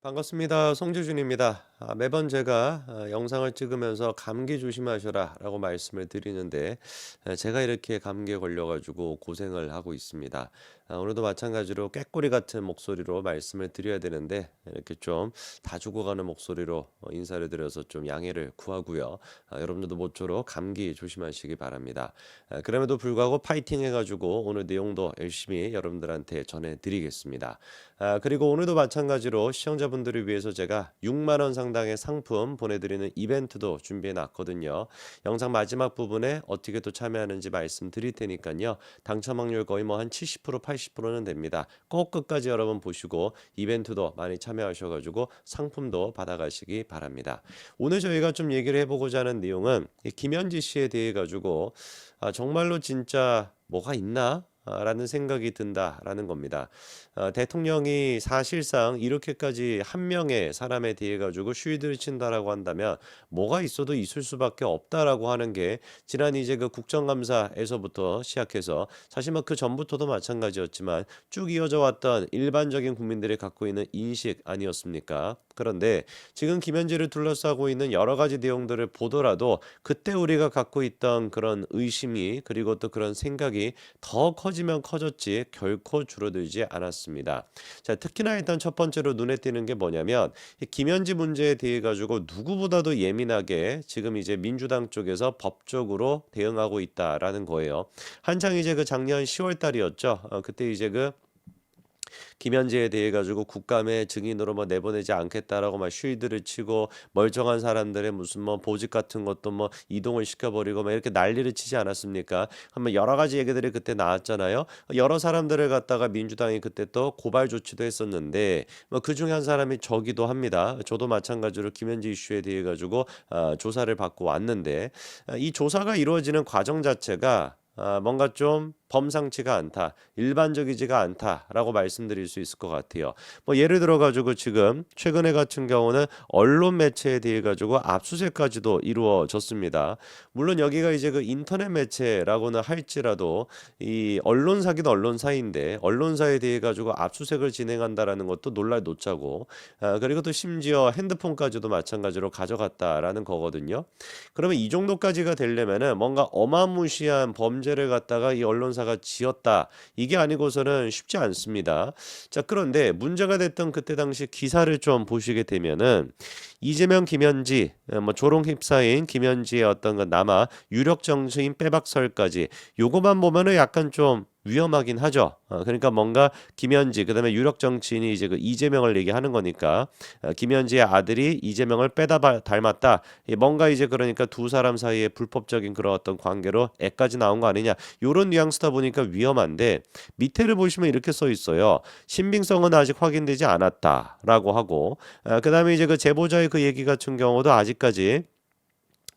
반갑습니다. 송재준입니다. 아, 매번 제가 아, 영상을 찍으면서 감기 조심하셔라 라고 말씀을 드리는데 에, 제가 이렇게 감기에 걸려가지고 고생을 하고 있습니다. 아, 오늘도 마찬가지로 꾀꼬리 같은 목소리로 말씀을 드려야 되는데 이렇게 좀 다 죽어가는 목소리로 어, 인사를 드려서 좀 양해를 구하고요. 아, 여러분들도 모쪼록 감기 조심하시기 바랍니다. 아, 그럼에도 불구하고 파이팅 해가지고 오늘 내용도 열심히 여러분들한테 전해드리겠습니다. 아, 그리고 오늘도 마찬가지로 시청자 분들을 위해서 제가 6만 원 상당의 상품 보내드리는 이벤트도 준비해 놨거든요. 영상 마지막 부분에 어떻게 또 참여하는지 말씀드릴 테니까요. 당첨 확률 거의 뭐 한 70% 80%는 됩니다. 꼭 끝까지 여러분 보시고 이벤트도 많이 참여하셔가지고 상품도 받아가시기 바랍니다. 오늘 저희가 좀 얘기를 해보고자 하는 내용은 이 김현지 씨에 대해 가지고 아, 정말로 진짜 뭐가 있나? 아, 라는 생각이 든다라는 겁니다. 어, 대통령이 사실상 이렇게까지 한 명의 사람에 대해 가지고 쉴드를 친다라고 한다면 뭐가 있어도 있을 수밖에 없다라고 하는 게 지난 이제 그 국정감사에서부터 시작해서 사실 뭐그 전부터도 마찬가지였지만 쭉 이어져 왔던 일반적인 국민들이 갖고 있는 인식 아니었습니까? 그런데 지금 김현지를 둘러싸고 있는 여러 가지 내용들을 보더라도 그때 우리가 갖고 있던 그런 의심이 그리고 또 그런 생각이 더 커지면 커졌지 결코 줄어들지 않았습니다. 자, 특히나 일단 첫 번째로 눈에 띄는 게 뭐냐면 이 김현지 문제에 대해 가지고 누구보다도 예민하게 지금 이제 민주당 쪽에서 법적으로 대응하고 있다라는 거예요. 한창 이제 그 작년 10월 달이었죠. 어, 그때 이제 그 김현지에 대해 가지고 국감에 증인으로 뭐 내보내지 않겠다라고 막 쉴드를 치고 멀쩡한 사람들의 무슨 뭐 보직 같은 것도 뭐 이동을 시켜버리고 막 이렇게 난리를 치지 않았습니까? 한번 여러 가지 얘기들이 그때 나왔잖아요. 여러 사람들을 갖다가 민주당이 그때 또 고발 조치도 했었는데 뭐 그 중에 한 사람이 저기도 합니다. 저도 마찬가지로 김현지 이슈에 대해 가지고 아, 조사를 받고 왔는데 아, 이 조사가 이루어지는 과정 자체가 아, 뭔가 좀 범상치가 않다, 일반적이지가 않다라고 말씀드릴 수 있을 것 같아요. 뭐 예를 들어 가지고 지금 최근에 같은 경우는 언론 매체에 대해 가지고 압수수색까지도 이루어졌습니다. 물론 여기가 이제 그 인터넷 매체라고는 할지라도 이 언론사기도 언론사인데 언론사에 대해 가지고 압수수색을 진행한다라는 것도 놀랄 노자고 아, 그리고 또 심지어 핸드폰까지도 마찬가지로 가져갔다라는 거거든요. 그러면 이 정도까지가 되려면은 뭔가 어마무시한 범죄를 갖다가 이 언론사 가 지었다 이게 아니고서는 쉽지 않습니다. 자 그런데 문제가 됐던 그때 당시 기사를 좀 보시게 되면은 이재명 김현지 어, 뭐 조롱 휩싸인 김현지의 어떤 그 남아 유력 정치인 빼박설까지 요거만 보면은 약간 좀 위험하긴 하죠. 어, 그러니까 뭔가 김현지 그다음에 유력 정치인이 이제 그 이재명을 얘기하는 거니까 어, 김현지의 아들이 이재명을 빼다 바- 닮았다. 이 뭔가 이제 그러니까 두 사람 사이에 불법적인 그런 어떤 관계로 애까지 나온 거 아니냐. 요런 뉘앙스다 보니까 위험한데 밑에를 보시면 이렇게 써 있어요. 신빙성은 아직 확인되지 않았다라고 하고 어, 그다음에 이제 그 제보자의 그 얘기 같은 경우도 아직까지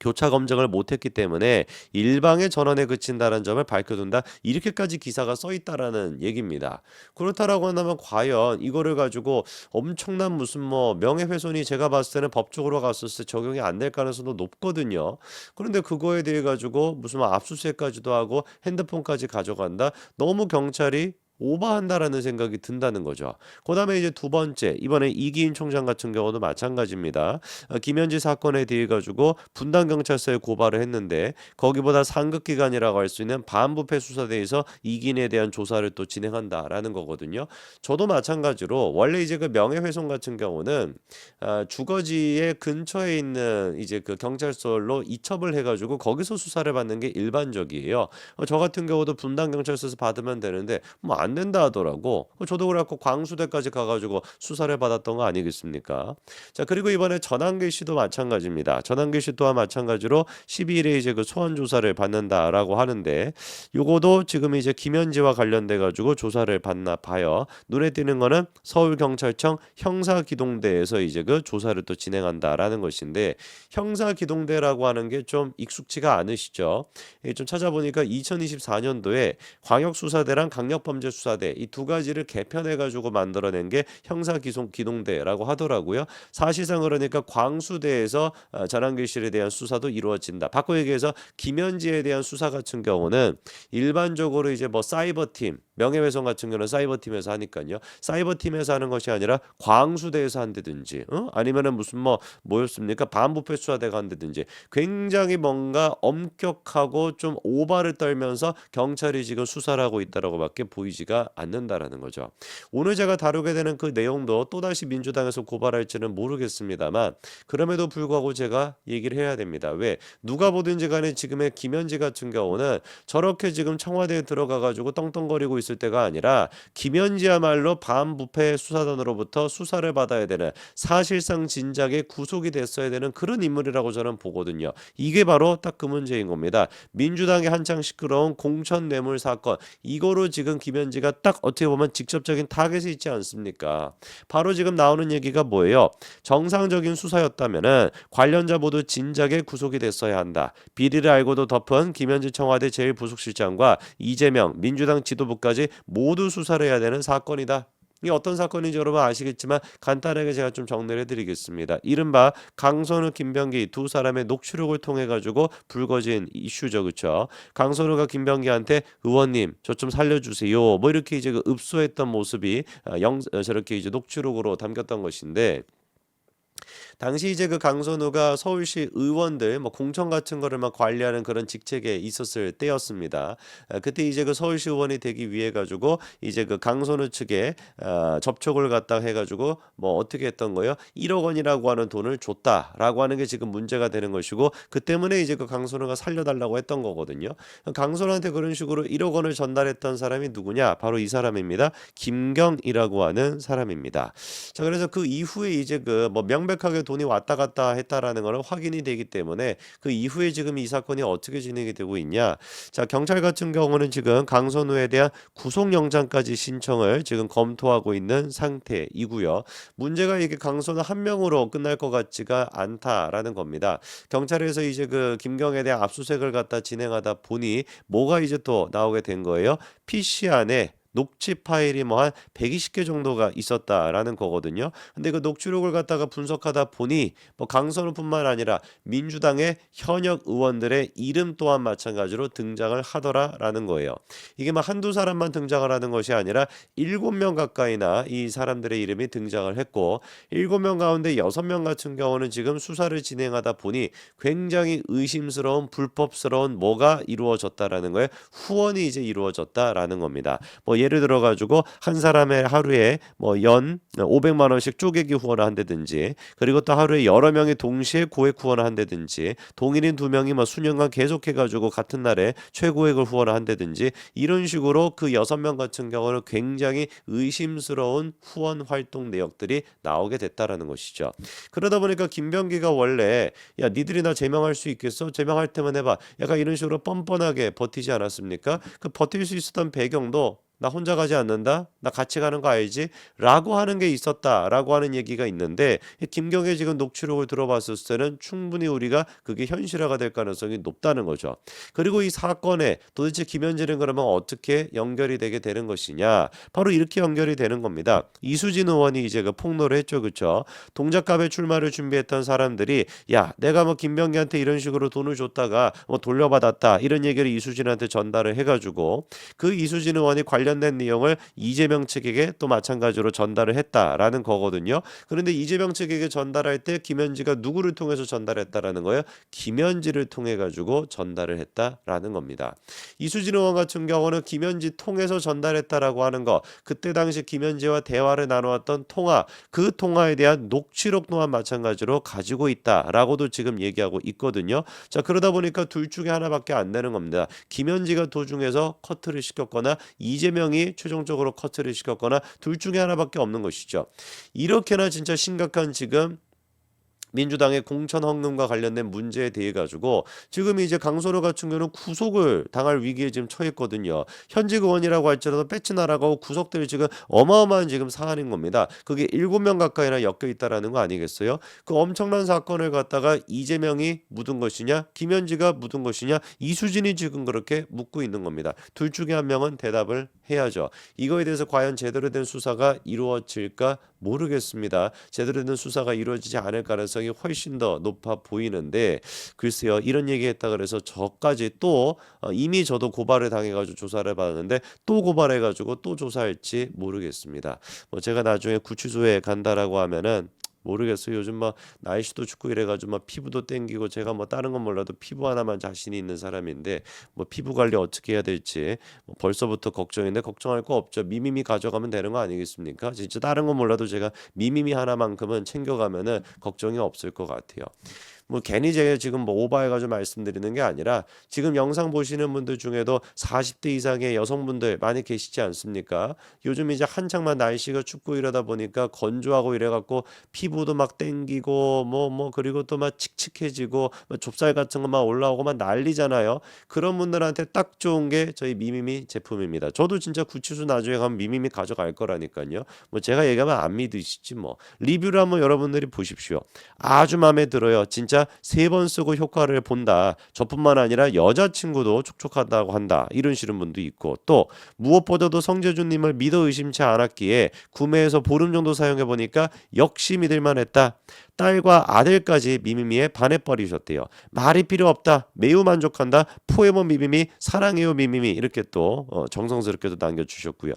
교차 검증을 못했기 때문에 일방의 전원에 그친다는 점을 밝혀둔다 이렇게까지 기사가 써 있다라는 얘기입니다. 그렇다라고 한다면 과연 이거를 가지고 엄청난 무슨 뭐 명예훼손이 제가 봤을 때는 법적으로 갔었을 때 적용이 안 될 가능성도 높거든요. 그런데 그거에 대해 가지고 무슨 뭐 압수수색까지도 하고 핸드폰까지 가져간다. 너무 경찰이 오버한다라는 생각이 든다는 거죠. 그 다음에 이제 두 번째 이번에 이기인 총장 같은 경우도 마찬가지입니다. 어, 김현지 사건에 대해 가지고 분당 경찰서에 고발을 했는데 거기보다 상급 기관이라고 할 수 있는 반부패 수사대에서 이기인에 대한 조사를 또 진행한다라는 거거든요. 저도 마찬가지로 원래 이제 그 명예훼손 같은 경우는 아, 주거지의 근처에 있는 이제 그 경찰서로 이첩을 해가지고 거기서 수사를 받는 게 일반적이에요. 어, 저 같은 경우도 분당 경찰서에서 받으면 되는데 뭐안 된다 하더라고. 어, 저도 그래갖고 광수대까지 가가지고 수사를 받았던 거 아니겠습니까? 자 그리고 이번에 전한길 씨도 마찬가지입니다. 전한길 씨 또한 마찬가지로 12일에 이제 그 소환 조사를 받는다라고 하는데 요거도 지금 이제 김현지와 관련돼 가지고 조사를 받나 봐요. 눈에 띄는 거는 서울 경찰청 형사 기동대에서 이제 그 조사를 또 진행한다라는 것인데 형사 기동대라고 하는 게 좀 익숙치가 않으시죠? 예, 좀 찾아보니까 2024년도에 광역수사대랑 강력범죄 수사대 이 두 가지를 개편해 가지고 만들어낸 게 형사기동대라고 하더라고요. 사실상 그러니까 광수대에서 어, 전한길 씨에 대한 수사도 이루어진다. 바꿔 얘기해서 김현지에 대한 수사 같은 경우는 일반적으로 이제 뭐 사이버 팀 명예훼손 같은 경우는 사이버팀에서 하니까요. 사이버팀에서 하는 것이 아니라 광수대에서 한다든지 어? 아니면은 무슨 뭐 뭐였습니까? 반부패 수사대가 한다든지 굉장히 뭔가 엄격하고 좀 오바를 떨면서 경찰이 지금 수사를 하고 있다라고밖에 보이지가 않는다라는 거죠. 오늘 제가 다루게 되는 그 내용도 또다시 민주당에서 고발할지는 모르겠습니다만 그럼에도 불구하고 제가 얘기를 해야 됩니다. 왜 누가 보든지 간에 지금의 김현지 같은 경우는 저렇게 지금 청와대에 들어가 가지고 떵떵거리고 있을 때가 아니라 김현지야말로 반부패 수사단으로부터 수사를 받아야 되는 사실상 진작에 구속이 됐어야 되는 그런 인물이라고 저는 보거든요. 이게 바로 딱 그 문제인 겁니다. 민주당의 한창 시끄러운 공천 뇌물 사건 이거로 지금 김현지가 딱 어떻게 보면 직접적인 타겟이 있지 않습니까? 바로 지금 나오는 얘기가 뭐예요? 정상적인 수사였다면은 관련자 모두 진작에 구속이 됐어야 한다. 비리를 알고도 덮은 김현지 청와대 제1부속실장과 이재명 민주당 지도부까지 모두 수사를 해야 되는 사건이다. 이 어떤 사건인지 여러분 아시겠지만 간단하게 제가 좀 정리를 해드리겠습니다. 이른바 강선우, 김병기 두 사람의 녹취록을 통해 가지고 불거진 이슈죠, 그렇죠? 강선우가 김병기한테 의원님 저 좀 살려주세요. 뭐 이렇게 이제 그 읍소했던 모습이 아, 영 어, 저렇게 이제 녹취록으로 담겼던 것인데. 당시 이제 그 강선우가 서울시 의원들 뭐 공천 같은 거를 막 관리하는 그런 직책에 있었을 때였습니다. 아, 그때 이제 그 서울시 의원이 되기 위해 가지고 이제 그 강선우 측에 아, 접촉을 갖다 해가지고 뭐 어떻게 했던 거예요? 1억 원이라고 하는 돈을 줬다라고 하는 게 지금 문제가 되는 것이고 그 때문에 이제 그 강선우가 살려달라고 했던 거거든요. 강선우한테 그런 식으로 1억 원을 전달했던 사람이 누구냐? 바로 이 사람입니다. 김경이라고 하는 사람입니다. 자 그래서 그 이후에 이제 그 뭐 명백하게 돈이 왔다 갔다 했다라는 거는 확인이 되기 때문에 그 이후에 지금 이 사건이 어떻게 진행이 되고 있냐? 자 경찰 같은 경우는 지금 강선우에 대한 구속영장까지 신청을 지금 검토하고 있는 상태이고요. 문제가 이게 강선우 한 명으로 끝날 것 같지가 않다라는 겁니다. 경찰에서 이제 그 김경에 대한 압수수색을 갖다 진행하다 보니 뭐가 이제 또 나오게 된 거예요. PC 안에 녹취 파일이 뭐 한 120개 정도가 있었다라는 거거든요. 근데 그 녹취록을 갖다가 분석하다 보니 뭐 강선우뿐만 아니라 민주당의 현역 의원들의 이름 또한 마찬가지로 등장을 하더라라는 거예요. 이게 막 한두 사람만 등장을 하는 것이 아니라 일곱 명 가까이나 이 사람들의 이름이 등장을 했고 일곱 명 가운데 여섯 명 같은 경우는 지금 수사를 진행하다 보니 굉장히 의심스러운 불법스러운 뭐가 이루어졌다라는 거예요. 후원이 이제 이루어졌다라는 겁니다. 뭐 예를 들어 가지고 한 사람의 하루에 뭐 연 500만 원씩 쪼개기 후원을 한다든지 그리고 또 하루에 여러 명이 동시에 고액 후원을 한다든지 동일인 두 명이 뭐 수년간 계속해 가지고 같은 날에 최고액을 후원을 한다든지 이런 식으로 그 여섯 명 같은 경우는 굉장히 의심스러운 후원 활동 내역들이 나오게 됐다라는 것이죠. 그러다 보니까 김병기가 원래 야 니들이 나 제명할 수 있겠어? 제명할 때만 해봐. 약간 이런 식으로 뻔뻔하게 버티지 않았습니까? 그 버틸 수 있었던 배경도 나 혼자 가지 않는다. 나 같이 가는 거 알지? 라고 하는 게 있었다라고 하는 얘기가 있는데 김경의 지금 녹취록을 들어봤을 때는 충분히 우리가 그게 현실화가 될 가능성이 높다는 거죠. 그리고 이 사건에 도대체 김현진은 그러면 어떻게 연결이 되게 되는 것이냐? 바로 이렇게 연결이 되는 겁니다. 이수진 의원이 이제 그 폭로를 했죠. 그렇죠? 동작갑에 출마를 준비했던 사람들이 야, 내가 뭐 김병기한테 이런 식으로 돈을 줬다가 뭐 돌려받았다. 이런 얘기를 이수진한테 전달을 해 가지고 그 이수진 의원이 관련 관련된 내용을 이재명 측에게 또 마찬가지로 전달을 했다라는 거거든요. 그런데 이재명 측에게 전달할 때 김현지가 누구를 통해서 전달했다라는 거예요? 김현지를 통해 가지고 전달을 했다라는 겁니다. 이수진 의원 같은 경우는 김현지 통해서 전달했다라고 하는 거 그때 당시 김현지와 대화를 나누었던 통화 그 통화에 대한 녹취록 또한 마찬가지로 가지고 있다라고도 지금 얘기하고 있거든요. 자 그러다 보니까 둘 중에 하나밖에 안 되는 겁니다. 김현지가 도중에서 커트를 시켰거나 이재명 명이 최종적으로 커트를 시켰거나 둘 중에 하나밖에 없는 것이죠. 이렇게나 진짜 심각한 지금 민주당의 공천 헌금과 관련된 문제에 대해 가지고 지금 이제 강선호 같은 경우는 구속을 당할 위기에 지금 처했거든요. 현직 의원이라고 할지라도 빼치나라고 구속들이 지금 어마어마한 지금 사안인 겁니다. 그게 일곱 명 가까이나 엮여 있다라는 거 아니겠어요? 그 엄청난 사건을 갖다가 이재명이 묻은 것이냐, 김현지가 묻은 것이냐, 이수진이 지금 그렇게 묻고 있는 겁니다. 둘 중에 한 명은 대답을 해야죠. 이거에 대해서 과연 제대로 된 수사가 이루어질까 모르겠습니다. 제대로 된 수사가 이루어지지 않을 가능성이 가능성이 훨씬 더 높아 보이는데 글쎄요 이런 얘기했다 그래서 저까지 또 어, 이미 저도 고발을 당해가지고 조사를 받았는데 또 고발해가지고 또 조사할지 모르겠습니다. 뭐 제가 나중에 구치소에 간다라고 하면은 모르겠어요. 요즘 막 날씨도 춥고 이래가지고 막 피부도 땡기고 제가 뭐 다른 건 몰라도 피부 하나만 자신이 있는 사람인데 뭐 피부 관리 어떻게 해야 될지 뭐 벌써부터 걱정인데 걱정할 거 없죠. 미미미 가져가면 되는 거 아니겠습니까? 진짜 다른 건 몰라도 제가 미미미 하나만큼은 챙겨가면은 걱정이 없을 것 같아요. 뭐 괜히 제가 지금 뭐 오바해가지고 말씀드리는 게 아니라 지금 영상 보시는 분들 중에도 40대 이상의 여성분들 많이 계시지 않습니까? 요즘 이제 한창만 날씨가 춥고 이러다 보니까 건조하고 이래갖고 피부도 막 땡기고 뭐뭐 그리고 또 막 칙칙해지고 막 좁쌀 같은 것만 올라오고 막 난리잖아요. 그런 분들한테 딱 좋은 게 저희 미미미 제품입니다. 저도 진짜 구치소 나중에 가면 미미미 가져갈 거라니까요. 뭐 제가 얘기하면 안 믿으시지 뭐 리뷰를 한번 여러분들이 보십시오. 아주 마음에 들어요. 진짜 세 번 쓰고 효과를 본다. 저뿐만 아니라 여자친구도 촉촉하다고 한다. 이런 식의 분도 있고 또 무엇보다도 성재준님을 믿어 의심치 않았기에 구매해서 보름 정도 사용해 보니까 역시 믿을만했다. 딸과 아들까지 미미미에 반해버리셨대요. 말이 필요 없다. 매우 만족한다. 포에모 미미미 사랑해요 미미미 이렇게 또 어, 정성스럽게도 남겨주셨고요.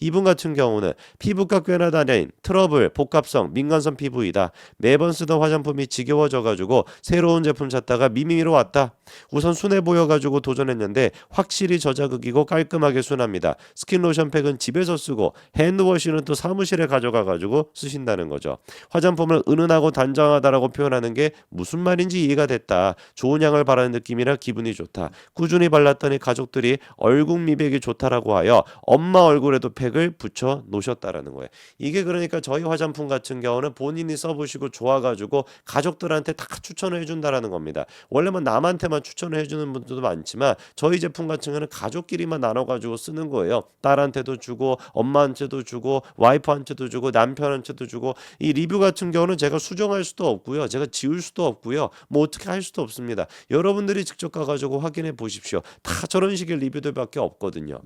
이분 같은 경우는 피부과 꽤나 다닌 트러블, 복합성, 민감성 피부이다. 매번 쓰던 화장품이 지겨워져가지고 새로운 제품 찾다가 미미미로 왔다. 우선 순해 보여가지고 도전했는데 확실히 저자극이고 깔끔하게 순합니다. 스킨 로션팩은 집에서 쓰고 핸드워시는 또 사무실에 가져가가지고 쓰신다는 거죠. 화장품을 은은하고 단정하다라고 표현하는 게 무슨 말인지 이해가 됐다. 좋은 향을 바라는 느낌이라 기분이 좋다. 꾸준히 발랐더니 가족들이 얼굴 미백이 좋다라고 하여 엄마 얼굴에도 팩을 붙여 놓으셨다라는 거예요. 이게 그러니까 저희 화장품 같은 경우는 본인이 써보시고 좋아가지고 가족들한테 다 추천을 해준다라는 겁니다. 원래만 남한테만 추천을 해주는 분들도 많지만 저희 제품 같은 경우는 가족끼리만 나눠 가지고 쓰는 거예요. 딸한테도 주고 엄마한테도 주고 와이프한테도 주고 남편한테도 주고 이 리뷰 같은 경우는 제가 수정할 수도 없고요. 제가 지울 수도 없고요. 뭐 어떻게 할 수도 없습니다. 여러분들이 직접 가 가지고 확인해 보십시오. 다 저런 식의 리뷰들밖에 없거든요.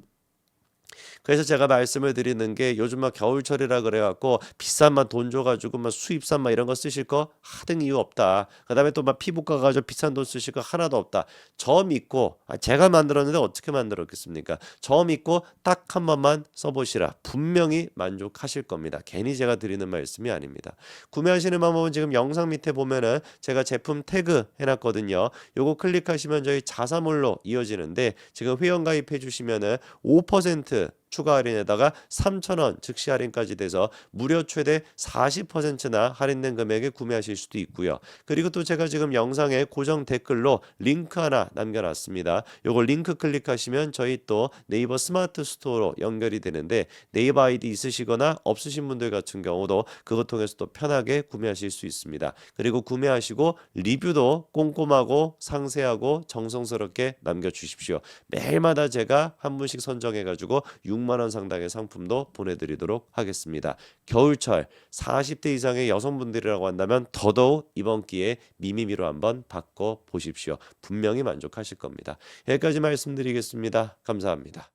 그래서 제가 말씀을 드리는 게 요즘 막 겨울철이라 그래갖고 비싼만 돈 줘가지고 막 수입산 막 이런 거 쓰실 거 하등 이유 없다. 그다음에 또 막 피부과 가지고 비싼 돈 쓰실 거 하나도 없다. 저 믿고 아, 제가 만들었는데 어떻게 만들었겠습니까? 저 믿고 딱 한 번만 써보시라. 분명히 만족하실 겁니다. 괜히 제가 드리는 말씀이 아닙니다. 구매하시는 방법은 지금 영상 밑에 보면은 제가 제품 태그 해놨거든요. 요거 클릭하시면 저희 자사몰로 이어지는데 지금 회원 가입해 주시면은 5% 추가 할인에다가 3,000원 즉시 할인까지 돼서 무려 최대 40%나 할인된 금액에 구매하실 수도 있고요. 그리고 또 제가 지금 영상에 고정 댓글로 링크 하나 남겨놨습니다. 요거 링크 클릭하시면 저희 또 네이버 스마트 스토어로 연결이 되는데 네이버 아이디 있으시거나 없으신 분들 같은 경우도 그것 통해서 또 편하게 구매하실 수 있습니다. 그리고 구매하시고 리뷰도 꼼꼼하고 상세하고 정성스럽게 남겨주십시오. 매일마다 제가 한 분씩 선정해가지고 6만 원 상당의 상품도 보내드리도록 하겠습니다. 겨울철 40대 이상의 여성분들이라고 한다면 더더욱 이번 기회에 미미미로 한번 바꿔 보십시오. 분명히 만족하실 겁니다. 여기까지 말씀드리겠습니다. 감사합니다.